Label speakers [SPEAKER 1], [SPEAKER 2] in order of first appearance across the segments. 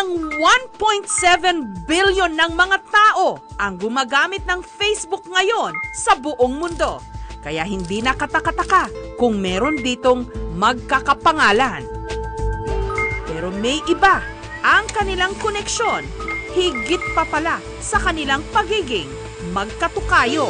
[SPEAKER 1] ng 1.7 billion ng mga tao ang gumagamit ng Facebook ngayon sa buong mundo. Kaya hindi nakatakataka kung meron ditong magkakapangalan. Pero may iba ang kanilang koneksyon, higit pa pala sa kanilang pagiging magkatukayo.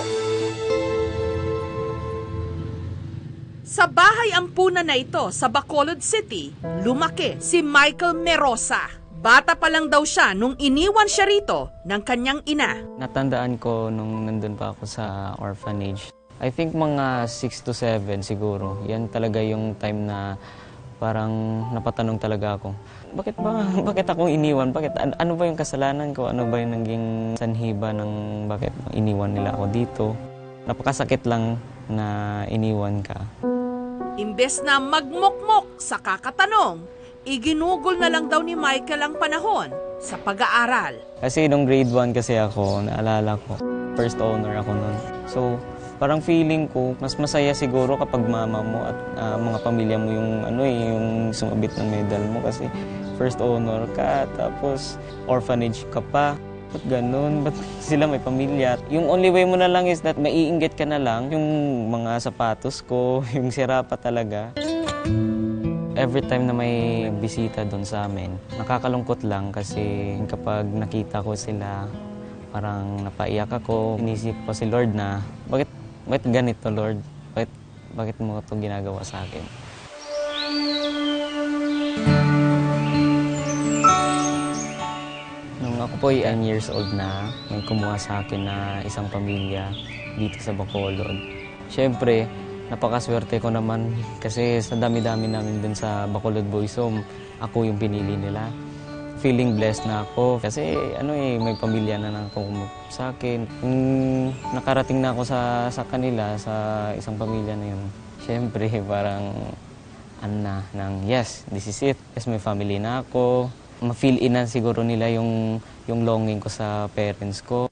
[SPEAKER 1] Sa bahay ampunan na ito sa Bacolod City, lumaki si Michael Merosa. Bata pa lang daw siya nung iniwan siya rito ng kanyang ina.
[SPEAKER 2] Natandaan ko nung nandun pa ako sa orphanage. I think mga 6 to 7 siguro. Yan talaga yung time na parang napatanong talaga ako. Bakit ba, bakit akong iniwan? Bakit, an- ano ba yung kasalanan ko? Ano ba yung naging sanhiba ng bakit iniwan nila ako dito? Napakasakit lang na iniwan ka.
[SPEAKER 1] Imbes na magmokmok sa kakatanong, iginugol na lang daw ni Michael ang panahon sa pag-aaral.
[SPEAKER 2] Kasi nung grade 1 kasi ako, naalala ko, first owner ako nun. So, parang feeling ko, mas masaya siguro kapag mama mo at ah, mga pamilya mo yung, ano eh, yung sumabit ng medal mo kasi first owner ka, tapos orphanage ka pa. Ba't ganun? Ba't sila may pamilya? Yung only way mo na lang is that maiinggit ka na lang. Yung mga sapatos ko, yung sira pa talaga. Every time na may bisita doon sa amin, nakakalungkot lang kasi kapag nakita ko sila, parang napaiyak ako. Inisip ko si Lord na, bakit, bakit ganito Lord? Bakit, bakit mo ito ginagawa sa akin? Nung ako po ay 9 years old na, may kumuha sa akin na isang pamilya dito sa Bacolod. Siyempre, napakaswerte ko naman kasi sa dami-dami namin dun sa Bacolod Boys Home, ako yung pinili nila. Feeling blessed na ako kasi ano eh, may pamilya na nang sa akin. Nung nakarating na ako sa, sa kanila, sa isang pamilya na yun, siyempre parang ano na, ng yes, this is it. Yes, may family na ako. Ma-feel in na siguro nila yung, yung longing ko sa parents ko.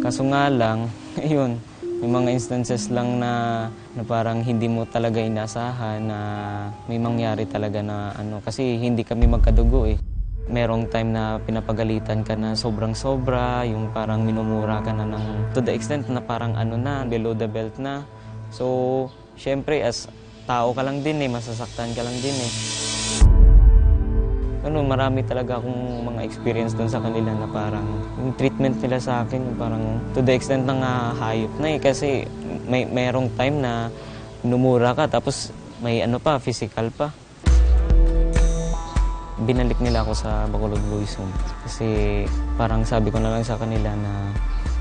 [SPEAKER 2] Kaso nga lang, yun, may mga instances lang na, na parang hindi mo talaga inasahan na may mangyari talaga na ano, kasi hindi kami magkadugo eh. Merong time na pinapagalitan ka na sobrang sobra, yung parang minumura ka na ng, to the extent na parang ano na, below the belt na. So, syempre as tao ka lang din eh, masasaktan ka lang din eh ano, marami talaga akong mga experience doon sa kanila na parang yung treatment nila sa akin, parang to the extent na nga hayop na eh. Kasi may merong time na numura ka tapos may ano pa, physical pa. Binalik nila ako sa Bacolod Boys Home. Kasi parang sabi ko na lang sa kanila na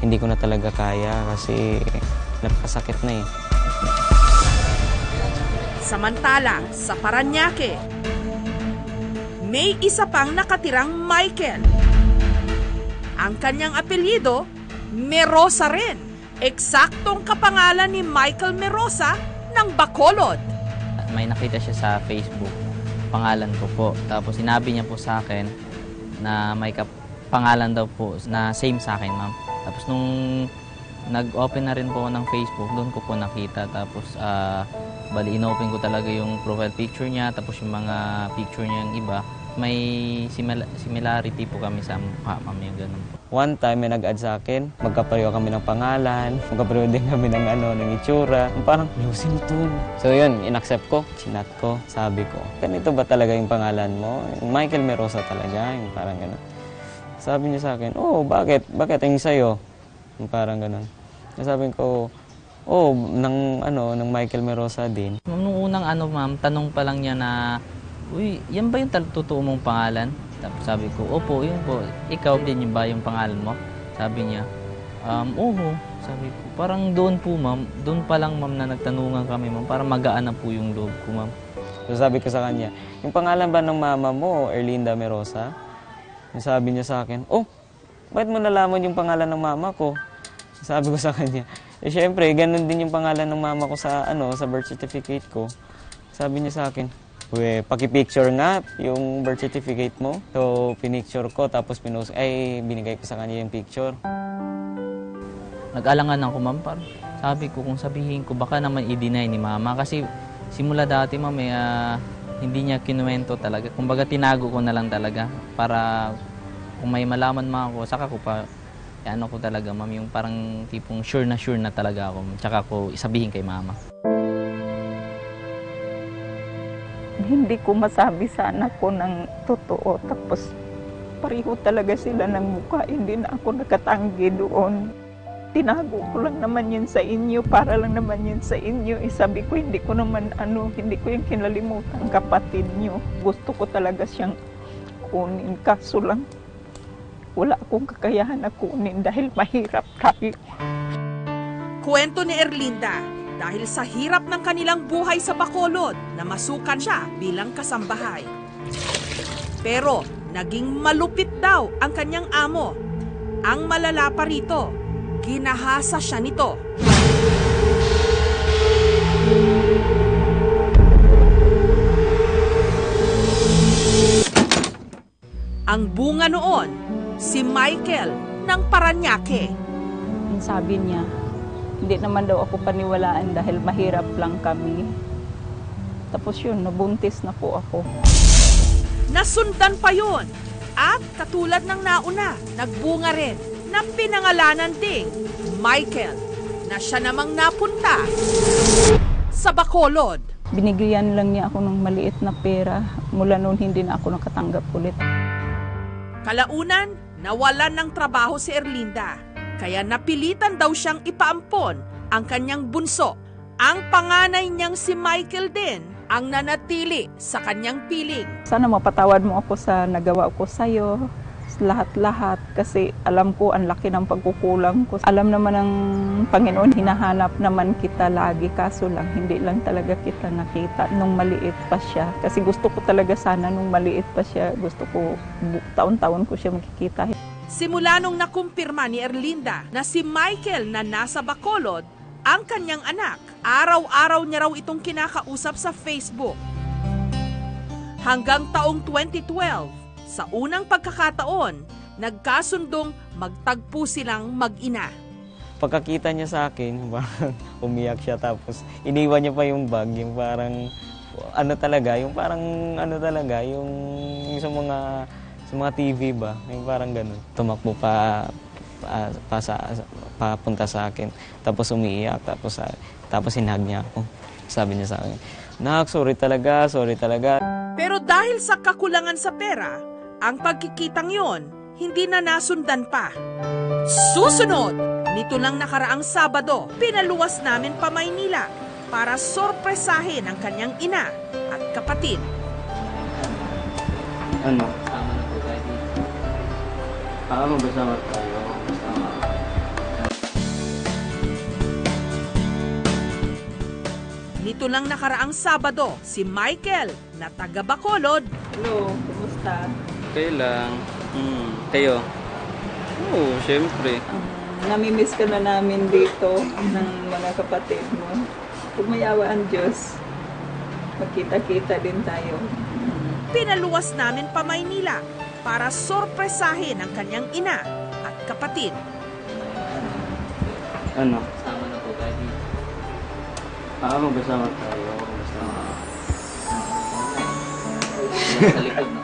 [SPEAKER 2] hindi ko na talaga kaya kasi napakasakit na eh.
[SPEAKER 1] Samantala, sa Paranaque, may isa pang nakatirang Michael. Ang kanyang apelyido, Merosa rin. Eksaktong kapangalan ni Michael Merosa ng Bacolod.
[SPEAKER 3] may nakita siya sa Facebook, pangalan ko po. Tapos sinabi niya po sa akin na may pangalan daw po na same sa akin, ma'am. Tapos nung nag-open na rin po ng Facebook, doon ko po nakita. Tapos ah, bali inopen ko talaga yung profile picture niya, tapos yung mga picture niya yung iba. May simila- similarity po kami sa mukha, ma'am, yung ganun po.
[SPEAKER 2] One time may nag-add sa akin, magkapareho kami ng pangalan, magkapareho din kami ng ano, ng itsura. Parang, "Yo, sino to?" So yun, inaccept ko, chinat ko, sabi ko, ganito ba talaga yung pangalan mo? Michael Merosa talaga, yung parang gano'n. Sabi niya sa akin, oh, bakit? Bakit ang sa'yo? Yung parang gano'n. Sabi ko, oh, ng, ano, ng Michael Merosa din.
[SPEAKER 3] Nung unang ano ma'am, tanong pa lang niya na, Uy, yan ba yung totoo mong pangalan? Tapos sabi ko, opo, yun po. Ikaw din yung ba yung pangalan mo? Sabi niya, um, oo. Sabi ko, parang doon po ma'am, doon pa lang ma'am na nagtanungan kami ma'am, para magaan na po yung loob ko ma'am.
[SPEAKER 2] So sabi ko sa kanya, yung pangalan ba ng mama mo, Erlinda Merosa? Sabi niya sa akin, oh, bakit mo nalaman yung pangalan ng mama ko? Sabi ko sa kanya, eh syempre, ganun din yung pangalan ng mama ko sa, ano, sa birth certificate ko. Sabi niya sa akin, we, pakipicture nga yung birth certificate mo. So, pinicture ko, tapos pinost, ay, binigay ko sa kanya yung picture.
[SPEAKER 3] Nag-alangan ako ma'am, parang sabi ko kung sabihin ko, baka naman i-deny ni mama. Kasi simula dati ma'am, may, ah, hindi niya kinuwento talaga. Kumbaga tinago ko na lang talaga para kung may malaman man ako, saka ko pa ano ko talaga ma'am, yung parang tipong sure na sure na talaga ako. Tsaka ko isabihin kay mama.
[SPEAKER 4] Hindi ko masabi sa anak ko ng totoo. Tapos pareho talaga sila ng mukha. Hindi na ako nakatanggi doon. Tinago ko lang naman yun sa inyo para lang naman yun sa inyo. Eh, sabi ko hindi ko naman ano, hindi ko yung kinalimutan kapatid nyo. Gusto ko talaga siyang kunin. Kaso lang, wala akong kakayahan na kunin dahil mahirap tayo.
[SPEAKER 1] Kwento ni Erlinda, dahil sa hirap ng kanilang buhay sa Bacolod, na masukan siya bilang kasambahay. Pero naging malupit daw ang kanyang amo. Ang malala pa rito, ginahasa siya nito. Ang bunga noon, si Michael ng Paranaque.
[SPEAKER 4] Sabi niya, hindi naman daw ako paniwalaan dahil mahirap lang kami. Tapos yun, nabuntis na po ako.
[SPEAKER 1] Nasundan pa yon. At katulad ng nauna, nagbunga rin na pinangalanan ding Michael na siya namang napunta sa Bacolod.
[SPEAKER 4] Binigyan lang niya ako ng maliit na pera. Mula noon hindi na ako nakatanggap ulit.
[SPEAKER 1] Kalaunan, nawalan ng trabaho si Erlinda. Kaya napilitan daw siyang ipaampon ang kanyang bunso. Ang panganay niyang si Michael din ang nanatili sa kanyang piling.
[SPEAKER 4] Sana mapatawad mo ako sa nagawa ko sa'yo. Lahat-lahat kasi alam ko ang laki ng pagkukulang ko. Alam naman ng Panginoon, hinahanap naman kita lagi. Kaso lang, hindi lang talaga kita nakita nung maliit pa siya. Kasi gusto ko talaga sana nung maliit pa siya. Gusto ko, taon-taon ko siya makikita.
[SPEAKER 1] Simula nung nakumpirma ni Erlinda na si Michael na nasa Bacolod, ang kanyang anak, araw-araw niya raw itong kinakausap sa Facebook. Hanggang taong 2012, sa unang pagkakataon, nagkasundong magtagpo silang mag-ina.
[SPEAKER 2] Pagkakita niya sa akin, parang umiyak siya tapos iniwan niya pa yung bag, yung parang ano talaga, yung parang ano talaga, yung, yung sa mga sa mga TV ba, yung parang ganun. Tumakbo pa pa, pa sa, papunta sa akin. Tapos umiiyak, tapos sa- tapos hinag niya ako. Sabi niya sa akin, Nak, sorry talaga, sorry talaga.
[SPEAKER 1] Pero dahil sa kakulangan sa pera, ang pagkikitang yon hindi na nasundan pa. Susunod, nito lang nakaraang Sabado, pinaluwas namin pa Maynila para sorpresahin ang kanyang ina at kapatid.
[SPEAKER 2] Ano? Ah, magbasama tayo.
[SPEAKER 1] Nito lang nakaraang Sabado, si Michael na taga Bacolod
[SPEAKER 4] Hello, kumusta?
[SPEAKER 5] Okay lang. Hmm. Kayo? Oo, syempre.
[SPEAKER 4] Um, namimiss ka na namin dito ng mga kapatid mo. Pumayawa ang Diyos. Magkita-kita din tayo.
[SPEAKER 1] pinaluwas namin pa Maynila para sorpresahin ang kanyang ina at kapatid.
[SPEAKER 2] Ano?
[SPEAKER 3] Sama na po tayo dito.
[SPEAKER 2] Ah, magbasama tayo. Magbasama.
[SPEAKER 3] Sa likod na.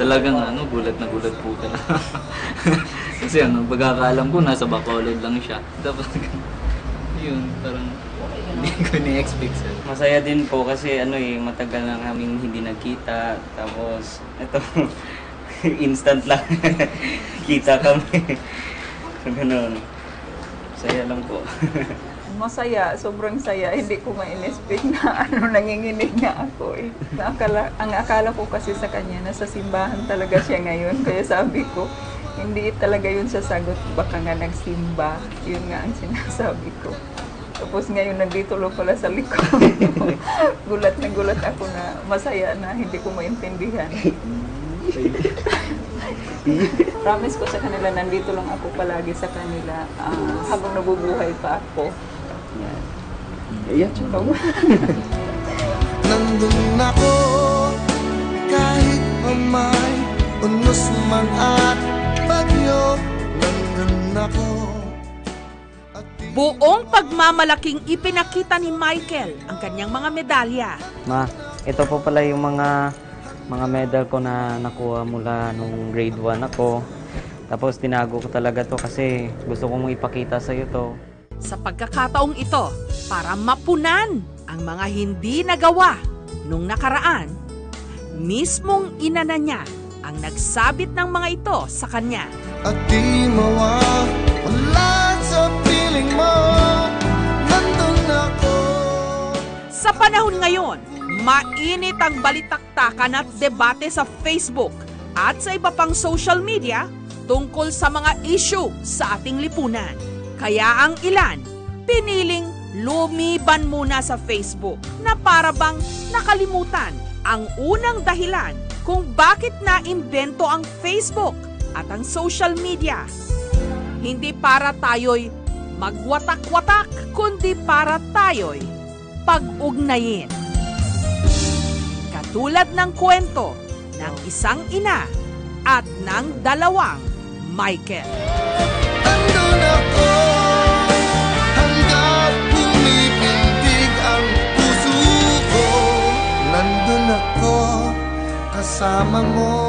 [SPEAKER 3] Talagang ano, gulat na gulat po talaga. Kasi ano, pagkakaalam ko, nasa Bacolod lang siya. Tapos, yun, parang hindi ko ni-expect sir.
[SPEAKER 2] Masaya din po kasi ano eh, matagal na kaming hindi nagkita. Tapos, ito, instant lang. Kita kami. so, ganun. Saya lang po.
[SPEAKER 4] Masaya, sobrang saya. Hindi ko ma-inexpect na ano, nanginginig nga ako eh. Akala, ang akala ko kasi sa kanya, nasa simbahan talaga siya ngayon. Kaya sabi ko, hindi talaga yun sasagot. Baka nga nagsimba. Yun nga ang sinasabi ko. Tapos ngayon nandito lang pala sa likod. gulat na gulat ako na masaya na hindi ko maintindihan. Promise ko sa kanila, nandito lang ako palagi sa kanila ah, habang nabubuhay pa ako. Yan.
[SPEAKER 2] Ayan,
[SPEAKER 6] Nandun ako kahit pa may unos man at bagyo Nandun ako
[SPEAKER 1] Buong pagmamalaking ipinakita ni Michael ang kanyang mga medalya.
[SPEAKER 2] Ma, ito po pala yung mga mga medal ko na nakuha mula nung grade 1 ako. Tapos tinago ko talaga to kasi gusto kong ipakita sa iyo to.
[SPEAKER 1] Sa pagkakataong ito, para mapunan ang mga hindi nagawa nung nakaraan, mismong ina na niya ang nagsabit ng mga ito sa kanya.
[SPEAKER 6] At di mawala sa
[SPEAKER 1] panahon ngayon, mainit ang balitaktakan at debate sa Facebook at sa iba pang social media tungkol sa mga issue sa ating lipunan. Kaya ang ilan, piniling lumiban muna sa Facebook na para bang nakalimutan ang unang dahilan kung bakit na-imbento ang Facebook at ang social media. Hindi para tayo'y magwatak-watak, kundi para tayo'y pag-ugnayin. Katulad ng kwento ng isang ina at ng dalawang Michael.
[SPEAKER 6] Nandun ako Hanggang pumipintig ang puso mo